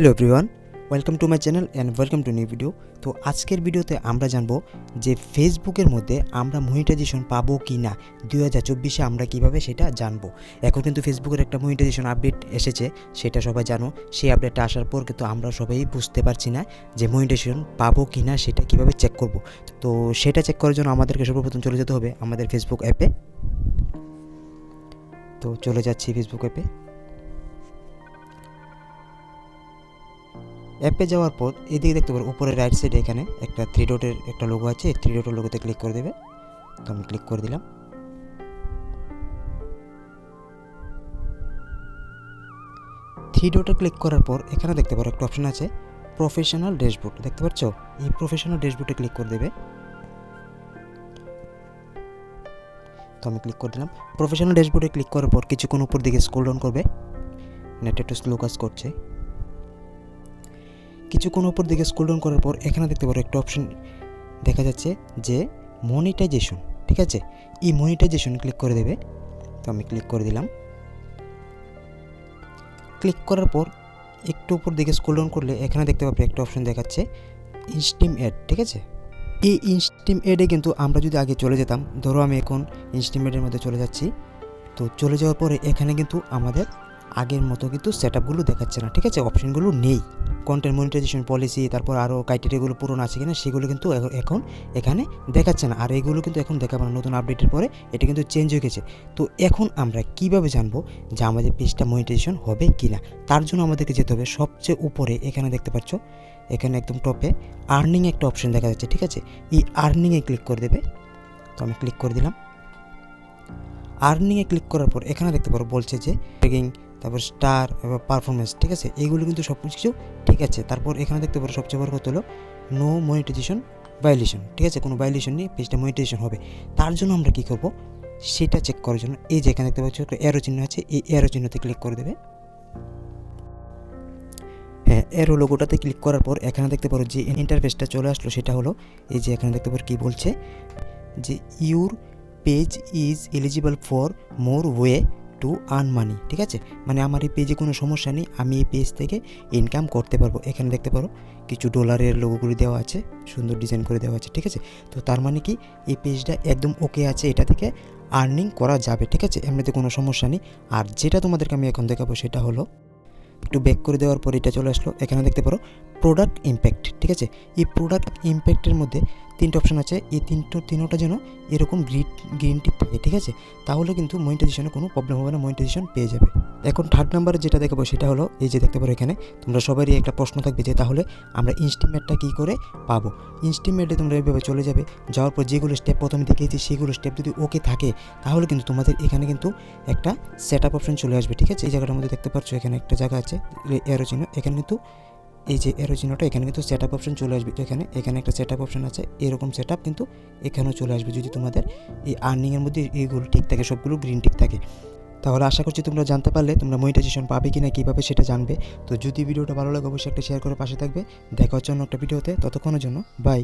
Hello everyone welcome to my channel and welcome to new video তো আজকের ভিডিওতে আমরা জানব যে ফেসবুকের মধ্যে আমরা মনিটাইজেশন পাবো কি না দুই হাজার চব্বিশে আমরা কীভাবে সেটা জানব। এখন কিন্তু ফেসবুকের একটা মনিটাইজেশন আপডেট এসেছে, সেটা সবাই জানো। সেই আপডেটটা আসার পর কিন্তু আমরা সবাই বুঝতে পারছি না যে মনিটাইজেশন পাবো কি না সেটা কীভাবে চেক করব। তো সেটা চেক করার জন্য আমাদেরকে সর্বপ্রথম চলে যেতে হবে আমাদের ফেসবুক অ্যাপে তো চলে যাচ্ছি ফেসবুক অ্যাপে অ্যাপে যাওয়ার পর এদিকে দেখতে পারো উপরে রাইট সাইডে এখানে একটা থ্রি ডটের একটা লোগো আছে। থ্রি ডটের লোগোতে ক্লিক করে দেবে। তো আমি ক্লিক করে দিলাম। থ্রি ডটে ক্লিক করার পর এখানে দেখতে পারো একটা অপশন আছে প্রফেশনাল ড্যাশবোর্ড দেখতে পাচ্ছ? এই প্রফেশনাল ড্যাশবোর্ডে ক্লিক করে দেবে। তো আমি ক্লিক করে দিলাম। প্রফেশনাল ড্যাশবোর্ডে ক্লিক করার পর কিছুক্ষণ উপর দিকে স্ক্রল ডাউন করবে। নেট একটু স্লো কাজ করছে। কিছুক্ষণ উপর দিকে স্ক্রল ডাউন করার পর এখানে দেখতে পারো একটা অপশন দেখা যাচ্ছে যে মনিটাইজেশন ঠিক আছে? এই মনিটাইজেশন ক্লিক করে দেবে। তো আমি ক্লিক করে দিলাম। ক্লিক করার পর একটু উপর দিকে স্ক্রল ডাউন করলে এখানে দেখতে পাবে একটা অপশন দেখাচ্ছে ইনস্টিম অ্যাড ঠিক আছে? এই ইনস্টিম অ্যাডে কিন্তু আমরা যদি আগে চলে যেতাম, ধরো আমি এখন ইনস্টিম অ্যাডের মধ্যে চলে যাচ্ছি। তো চলে যাওয়ার পরে এখানে কিন্তু আমাদের আগের মতো কিন্তু সেট আপগুলো দেখাচ্ছে না, ঠিক আছে? অপশনগুলো নেই। কন্টেন্ট মনিটাইজেশন পলিসি তারপর আরও ক্রাইটেরিয়াগুলো পুরনো আছে কিনা, সেগুলো কিন্তু এখন এখানে দেখাচ্ছে না। আর এগুলো কিন্তু এখন দেখাবো না, নতুন আপডেটের পরে এটা কিন্তু চেঞ্জ হয়ে গেছে। তো এখন আমরা কীভাবে জানব যে আমাদের পেজটা মনিটাইজেশন হবে কি না তার জন্য আমাদেরকে যেতে হবে সবচেয়ে উপরে, এখানে দেখতে পাচ্ছ, এখানে একদম টপে আর্নিং একটা অপশন দেখা যাচ্ছে, ঠিক আছে? এই আর্নিংয়ে ক্লিক করে দেবে। তো আমি ক্লিক করে দিলাম। আর্নিংয়ে ক্লিক করার পর এখানে দেখতে পারো বলছে যে ট্রেকিং তারপর স্টার এবার পারফরমেন্স ঠিক আছে? এইগুলো কিন্তু সব কিছু ঠিক আছে। তারপর এখানে দেখতে পারো সবচেয়ে বড় কথা হলো নো মনিটাইজেশন ভাইলেশন ঠিক আছে? কোনো ভাইলেশন নেই পেজটা মনিটাইজেশন হবে। তার জন্য আমরা কী করব? সেটা চেক করার জন্য, এই যে এখানে দেখতে পাচ্ছ, একটা এরো চিহ্ন আছে, এই এরো চিহ্নতে ক্লিক করে দেবে। হ্যাঁ এরো লোগোটাতে ক্লিক করার পর, এখানে দেখতে পারো যে ইন্টারফেসটা চলে আসলো, সেটা হলো, এই যে এখানে দেখতে পারো কী বলছে, যে your page is eligible for more way to earn money, ঠিক আছে? মানে আমার এই পেজে কোনো সমস্যা নেই, আমি এই পেজ থেকে ইনকাম করতে পারব। এখানে দেখতে পারো, কিছু ডলারের লোগোগুলি দেওয়া আছে, সুন্দর ডিজাইন করে দেওয়া আছে, ঠিক আছে? তো তার মানে কি, এই পেজটা একদম ওকে আছে, এটা থেকে আর্নিং করা যাবে, ঠিক আছে? এমনিতে কোনো সমস্যা নেই। আর যেটা তোমাদেরকে আমি এখন দেখাবো সেটা হলো একটু ব্যাক করে দেওয়ার পর এটা চলে আসলো। এখানে দেখতে পারো প্রোডাক্ট ইম্প্যাক্ট ঠিক আছে? এই প্রোডাক্ট ইম্প্যাক্টের মধ্যে তিনটে অপশান আছে। এই তিনটো, তিনোটা যেন এরকম গ্রিন গ্রিন টিক থাকে, ঠিক আছে? তাহলে কিন্তু মনিটাইজেশনে কোনো প্রবলেম হবে না মনিটাইজেশন পেয়ে যাবে। এখন থার্ড নাম্বারে যেটা দেখাবো সেটা হলো, এই যে দেখতে পারো এখানে, তোমরা সবারই একটা প্রশ্ন থাকবে যে তাহলে আমরা ইনস্টিমেটটা কী করে পাবো? ইনস্টিমেটে তোমরা এইভাবে চলে যাবে, যাওয়ার পর যেগুলো স্টেপ প্রথমে দেখিয়েছি সেগুলো স্টেপ যদি ওকে থাকে, তাহলে কিন্তু তোমাদের এখানে কিন্তু একটা সেট আপ অপশন চলে আসবে, ঠিক আছে? এই জায়গাটার মধ্যে দেখতে পাচ্ছ এখানে একটা জায়গা আছে এরো চিহ্ন, এখানে কিন্তু, এই যে এরো চিহ্নটা, এখানে কিন্তু সেট আপ অপশন চলে আসবে এখানে এখানে একটা সেট আপ অপশন আছে, এরকম সেট আপ কিন্তু এখানেও চলে আসবে, যদি তোমাদের এই আর্নিংয়ের মধ্যে এইগুলো ঠিক থাকে, সবগুলো গ্রিন টিক থাকে। তাহলে আশা করছি তোমরা জানতে পারলে তোমরা মনিটাইজেশন পাবে কি না কীভাবে সেটা জানবে। তো যদি ভিডিওটা ভালো লাগে, অবশ্যই একটা শেয়ার করে পাশে থাকবে। দেখা হচ্ছে অন্য একটা ভিডিওতে। ততক্ষণের জন্য বাই